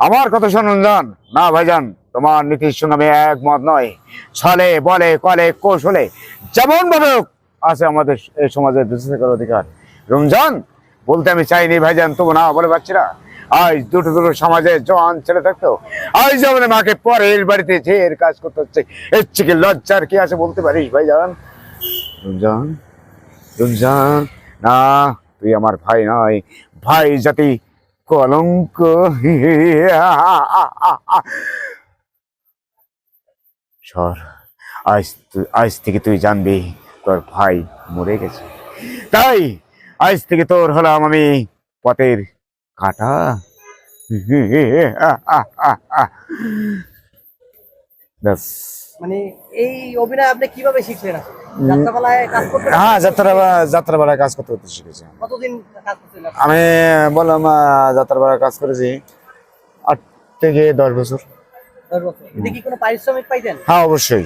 আমার কথা শুনুন জান। না ভাইজান, তোমার নীতির সঙ্গে আমি একমত নয় ছলে, বলে, কলে, কৌশলে যেমন ভাবে আছে আমাদের এই সমাজের বেঁচে থাকার অধিকার। রমজান, বলতে আমি চাইনি ভাইজান, তবু না বলে পাচ্ছি না। আজ দুটো দুটো সমাজে জোয়ান ছেলে থাকতো। আজ যেমন মাকে পরের বাড়িতে ঝের কাজ করতে হচ্ছে, এর থেকে লজ্জার কি আছে বলতে পারিস ভাইজান? রমজান রমজান, না, তুই আমার ভাই নয়। ভাই জাতি কলঙ্ক সর, আজ আজ থেকে তুই জানবি তোর ভাই মরে গেছে। তাই আজ থেকে তোর হলাম আমি পথের কাটা। মানে এই অভিনয় আপনি কীভাবে শিখলেন আসলে? যাত্রাপালায় হ্যাঁ যাত্রা যাত্রাবেলায় কাজ করতে করতে শিখেছি? আমি বললাম যাত্রাবেলায় কাজ করেছি আট থেকে দশ বছর। হ্যাঁ অবশ্যই।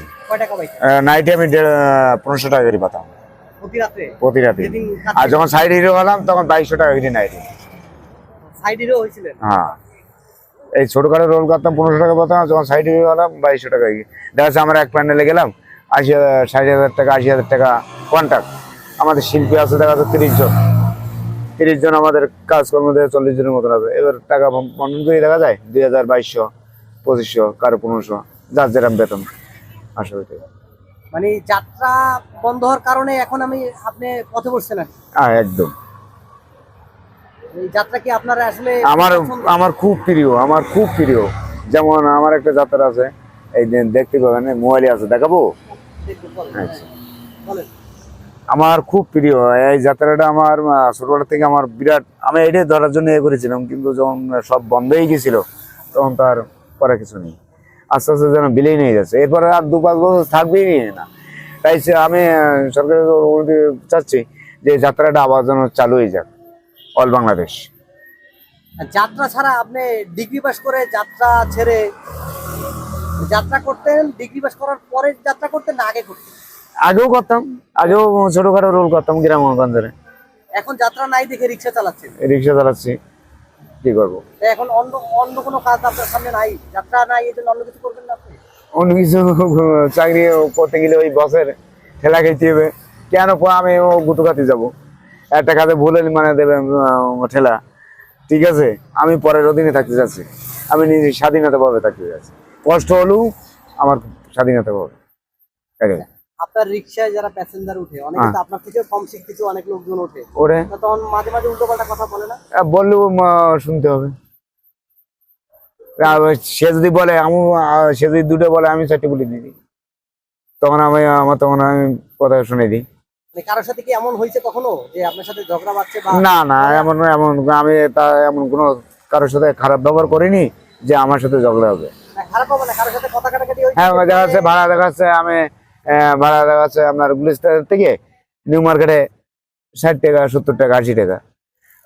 নাইটে আমি পনেরোশো টাকা করে পাতাম। প্রতি রাতে আর যখন সাইড হিরো হলাম তখন বাইশশো টাকা করে নাইটে হ্যাঁ। এই ছোটখাটো রোল করতাম পনেরোশো টাকা পাতাম যখন সাইড হিরো হলাম বাইশশো টাকা। দেখা যাচ্ছে আমরা এক প্যান্ডেলে গেলাম আশি হাজার ষাট হাজার টাকা আশি হাজার টাকা কন্ট্যাক্ট আমাদের শিল্পী আছে দেখা যাচ্ছে তিরিশ জন। তিরিশ জন আমাদের কাজকর্ম দেয় চল্লিশ জনের মতন আছে। এবার টাকা বন্টন করে দেখা যায় দুই হাজার বাইশশো পঁচিশশো কারও পনেরোশো যার যেরকম বেতন। আসলে টাকা মানে যাত্রা বন্ধ হওয়ার কারণে এখন আমি আপনি পথে বসছেন হ্যাঁ একদম। যাত্রা কি আপনারা আসলে আমার আমার খুব প্রিয় আমার খুব প্রিয়। যেমন আমার একটা যাত্রা আছে এই দিন দেখতে পাবেন মোবাইলে আছে দেখাবো? আচ্ছা। হ্যাঁ, বলেন। আমার খুব প্রিয় এই যাত্রাটা আমার ছোটবেলা থেকে আমার বিরাট আমি এটাই ধরার জন্য এ করেছিলাম কিন্তু যখন সব বন্ধ হয়ে গেছিল তখন তার করার কিছু নেই। আস্তে আস্তে যেন বিলেই নিয়ে যাচ্ছে। এরপরে আর দু পাঁচ বছর থাকবেই নিয়ে না। তাই সে আমি সরকারের অনুমতি চাচ্ছি যে যাত্রাটা আবার যেন চালু হয়ে যাক অল বাংলাদেশ। যাত্রা ছাড়া আপনি ডিগ্রি পাস করে যাত্রা ছেড়ে যাত্রা করতেন ডিগ্রি পাস করার পরে যাত্রা করতেন না আগে করতেন? আগেও করতাম আগেও ছোটখাটো রোল করতাম গ্রাম গ্রামগঞ্জে এখন যাত্রা নাই দেখে রিক্সা চালাচ্ছেন? রিক্সা চালাচ্ছি কি করব? এখন অন্য অন্য কোনো কাজ আপনার সামনে নাই? যাত্রা নাই এই জন্য অন্য কিছু করবেন না আপনি? অন্য কিছু চাকরি করতে গেলে ওই বসের ঠেলা খেতে হবে। কেন আমি ও গুটুকাতে যাব? একটা কাজে ভুল মানে দেবে ঠেলা। ঠিক আছে আমি পরের অধীনে থাকতে চাচ্ছি আমি নিজে স্বাধীনতা পাবে থাকতে চাচ্ছি কষ্ট হলেও আমার স্বাধীনতা পাবে। এটাই। আপনার রিক্সায় যারা প্যাসেঞ্জার উঠে অনেকে তো আপনার থেকে কম শিক্ষিত অনেক লোকজন ওঠে। ওরে। তখন মাঝে মাঝে কথা বলে না? বললেও শুনতে হবে। আর সে যদি বলে আমি সে যদি দুটো বলে আমি চারটে বলে দিই তখন আমি আমার তখন আমি কথা শুনে দিই। মানে কারোর সাথে কি এমন হয়েছে কখনো যে আপনার সাথে ঝগড়া না না এমন এমন আমি তা এমন কোনো কারোর সাথে খারাপ ব্যবহার করিনি যে আমার সাথে ঝগড়া হবে। হ্যাঁ দেখা যাচ্ছে ভাড়া দেখা যাচ্ছে আমি ভাড়া দেখা যাচ্ছে আপনার গুলিস্তান থেকে নিউ মার্কেটে ষাট টাকা সত্তর টাকা আশি টাকা।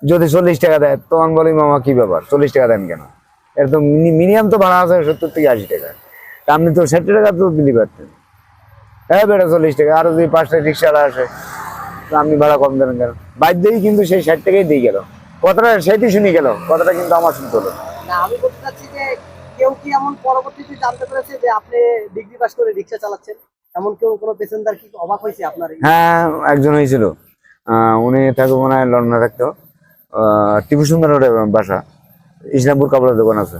যদি চল্লিশ টাকা দেয় তখন বলি মামা কি ব্যাপার? চল্লিশ টাকা দেন কেন? এটা তো মিনিমাম তো ভাড়া আছে সত্তর থেকে আশি টাকা। আপনি তো ষাট টাকা তো দিতে পারতেন। হ্যাঁ বেটা চল্লিশ টাকা। আরও যদি পাঁচটা রিক্সাওয়ালা আসে আপনি ভাড়া কম দেন কেন? বাধ্যই কিন্তু সেই ষাট টাকাই দিয়ে গেল। কথাটা সেইটি শুনি গেল। কথাটা কিন্তু আমার শুনতে হলো। না আমি বলতে চাচ্ছি যে কেউ কি এমন পরবর্তীতে জানতে পেরেছে যে আপনি ডিগ্রি পাস করে রিক্সা চালাচ্ছেন? এমন কেউ কোনো প্যাসেঞ্জার কি অবাক হয়েছে আপনার? হ্যাঁ একজন হয়েছিল। উনি থাকে মনে হয় লন্ডনে থাকতো। টিপু সুন্দর বাসা। ইসলামপুর কাপড়ের দোকান আছে।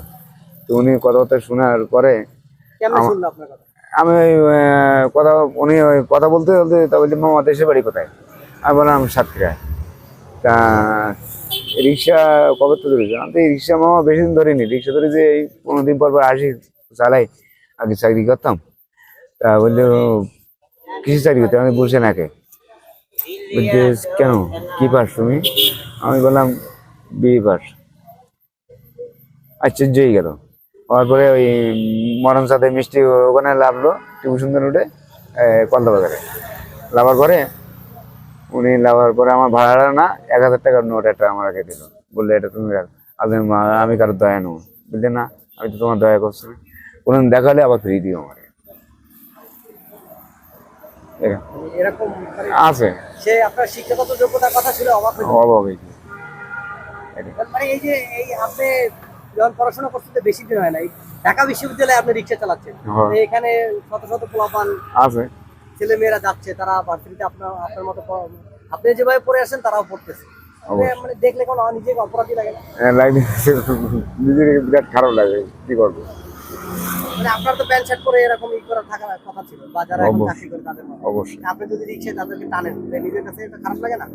তো উনি কথাবার্তা শোনার পরে আপনার কথা? আমি কথা উনি ওই কথা বলতে বলতে তা বলছি মামা দেশের বাড়ি কোথায়? আমি বললাম সাতক্ষীরায়। তা রিক্সা কবে তো ধরেছে? আমি তো এই রিক্সা মামা বেশি দিন ধরিনি। রিক্সা ধরে যে এই পনেরো দিন পর পর আসি, চালাই। আগে চাকরি করতাম। তা বলল কিসে চাকরি করতে? আমি বলছে নাকে বলছে, কেন? কি পাস তুমি? আমি বললাম বিএ পাস। আশ্চর্য হয়ে গেল। হওয়ার পরে ওই মরণ সাথে মিষ্টি ওখানে লাভলো সুন্দর উঠে কলদা বাজারে। লাভার পরে উনি লাভার পরে আমার ভাড়াটা না এক হাজার টাকার নোট একটা আমাকে দিল। বললে এটা তুমি রাখ। আমি কারোর দয়া নেব বুঝলে না আমি তো তোমার দয়া করছি না। কোনদিন দেখালে আবার ফিরিয়ে দিও আমার এরকম। মানে আছে। সে আপনার শিক্ষাগত যোগ্যতার কথা ছিল অবাক মানে এই যে এই আপনি যখন পড়াশোনা করতে বেশি দিন হয় নাই ঢাকা বিশ্ববিদ্যালয়ে আপনি রিক্সা চালাচ্ছেন। হ্যাঁ। এখানে শত শত পোলাপান আছে। ছেলে মেয়েরা যাচ্ছে তারা ভার্সিটিতে আপনার আপনার মতো আপনি যেভাবে পড়ে আসেন তারাও পড়তেছে। মানে দেখলে কোনো নিজেকে অপরাধী লাগে না? লাইনে নিজের বিরাট খারাপ লাগে কি করব? মানে আপনার তো প্যান্ট শার্ট পরে এরকম ই করা থাকার কথা ছিল বা যারা এখন চাকরি করে তাদের অবশ্যই। আপনি যদি তাদেরকে টানেন নিজের কাছে এটা খারাপ লাগে না?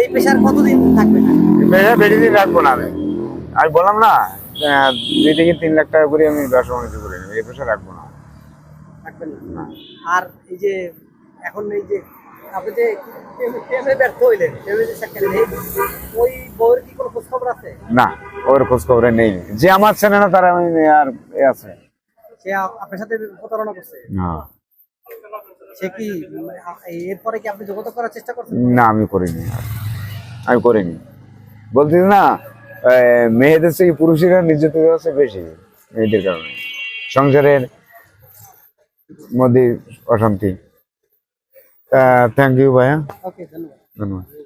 এই পেশার কতদিন থাকবে? বেশি দিন রাখব না আমি। আমি বললাম না দুই থেকে তিন লাখ টাকা করে আমি ব্যবসা বাণিজ্য করে নেব এই পেশা রাখব না। থাকবেন না। না। আর এই যে এখন এই যে আপনি যে প্রেমে- ব্যর্থ হইলেন প্রেমে যে ওই বউয়ের কি কোনো খোঁজ খবর আছে? না ওর খোঁজ খবরে নেই। যে আমার চেনে না তারা আমি আর এ আছে। সে আপনার সাথে প্রতারণা করছে? হ্যাঁ সে কি এরপরে কি আপনি যোগাযোগ করার চেষ্টা করছেন? না আমি করিনি। আমি করিনি। বলছি না মেয়েদের থেকে পুরুষেরা নির্যাতিত হচ্ছে বেশি মেয়েদের কারণে। সংসারের মধ্যে অশান্তি। থ্যাংক ইউ ভাইয়া। ধন্যবাদ।